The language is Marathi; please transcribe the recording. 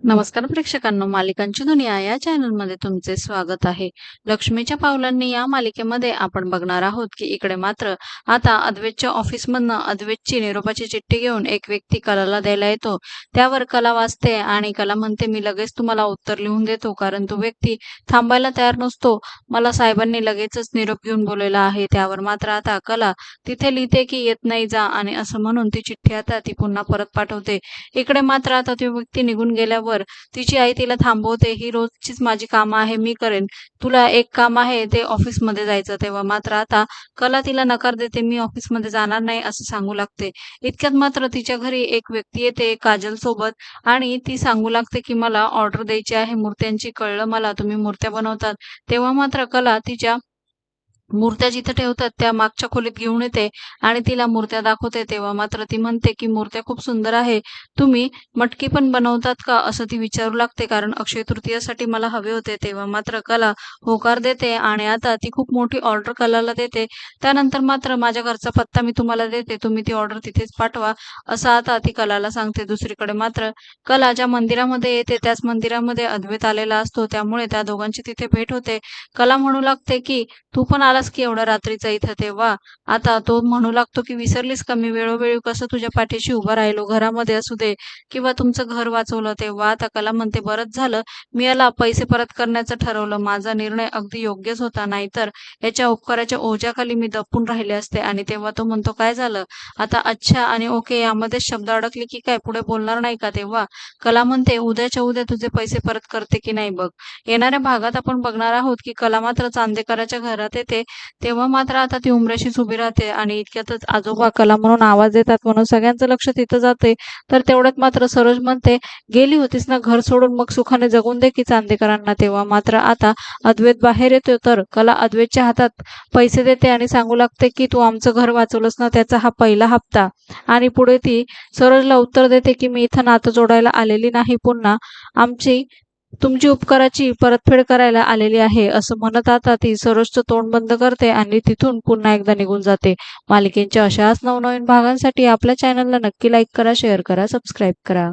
नमस्कार प्रेक्षकांनो मालिकांची दुनिया या चॅनलमध्ये तुमचे स्वागत आहे. लक्ष्मीच्या पावलांनी या मालिकेमध्ये आपण बघणार आहोत की इकडे मात्र आता अद्वैतच्या ऑफिसमधनं अद्वैतची निरोपाची चिठ्ठी घेऊन एक व्यक्ती कलाला द्यायला येतो. त्यावर कला वाचते आणि कला म्हणते मी लगेच तुम्हाला उत्तर लिहून देतो कारण तो व्यक्ती थांबायला तयार नसतो. मला साहेबांनी लगेचच निरोप घेऊन बोललेला आहे. त्यावर मात्र आता कला तिथे लिहिते की येत नाही जा आणि असं म्हणून ती चिठ्ठी आता ती पुन्हा परत पाठवते. इकडे मात्र आता ती व्यक्ती निघून गेल्यावर तिची आई तिला थांबवते ही रोजचीच माझी कामं आहे मी करेन. तुला एक काम आहे ते ऑफिसमध्ये जायचं तेव्हा. मात्र आता कला तिला नकार देते मी ऑफिसमध्ये जाणार नाही असं सांगू लागते. इतक्यात मात्र तिच्या घरी एक व्यक्ती येते काजल सोबत. आणि ती सांगू लागते की मला ऑर्डर द्यायची आहे मूर्त्यांची कळलं मला तुम्ही मूर्त्या बनवतात. तेव्हा मात्र कला तिच्या मूर्त्या जिथे ठेवतात त्या मागच्या खोलीत घेऊन येते आणि तिला मूर्त्या दाखवते. तेव्हा मात्र ती म्हणते की मूर्त्या खूप सुंदर आहे. तुम्ही मटकी पण बनवतात का? असं ती विचारू लागते. कारण अक्षय तृतीयासाठी मला हवे होते. तेव्हा मात्र कला होकार देते आणि आता ती खूप मोठी ऑर्डर कलाला देते. त्यानंतर मात्र माझ्या घरचा पत्ता मी तुम्हाला देते. तुम्ही ती ऑर्डर तिथेच पाठवा असं आता ती कलाला सांगते. दुसरीकडे मात्र कला ज्या मंदिरामध्ये येते त्याच मंदिरामध्ये अद्वैत आलेला असतो. त्यामुळे त्या दोघांची तिथे भेट होते. कला म्हणू लागते की तू पण आलास की एवढा रात्रीचा इथं तेव्हा? आता तो म्हणू लागतो की विसरलीस का? मी वेळोवेळी कसं तुझ्या पाठीशी उभा राहिलो? घरामध्ये असू दे किंवा तुमचं घर वाचवलं तेव्हा? आता कला म्हणते बरंच झालं. मी याला पैसे परत करण्याचं ठरवलं. माझा निर्णय अगदी योग्यच होता. नाहीतर याच्या उपकाराच्या ओझ्याखाली मी दपून राहिले असते. आणि तेव्हा तो म्हणतो काय झालं? आता अच्छा आणि ओके यामध्ये शब्द अडकले की काय? पुढे बोलणार नाही का तेव्हा? कला म्हणते उद्याच्या उद्या तुझे पैसे परत करते की नाही बघ? येणाऱ्या भागात आपण बघणार आहोत की कला मात्र चांदेकराच्या घरात येते तेव्हा मात्र आता ती उमऱ्याशीच उभी राहते आणि इतक्यातच आजोबा कला म्हणून आवाज देतात म्हणून सगळ्यांचं लक्ष तिथं जाते तर तेवढ्यात मात्र सरोज म्हणते गेली होतीस ना घर सोडून मग सुखाने जगून दे की चांदेकरांना. तेव्हा मात्र आता अद्वैत बाहेर येतो तर कला अद्वैतच्या हातात पैसे देते आणि सांगू लागते की तू आमचं घर वाचवलंस ना त्याचा हा पहिला हप्ता. आणि पुढे ती सरोजला उत्तर देते की मी इथं नातं जोडायला आलेली नाही पुन्हा. आमची तुमची उपकाराची परतफेड करायला आलेली आहे असं म्हणत आता ती सरोजचं तोंड बंद करते आणि तिथून पुन्हा एकदा निघून जाते. मालिकेच्या अशाच नवनवीन भागांसाठी आपल्या चॅनलला नक्की लाईक करा शेअर करा सबस्क्राईब करा.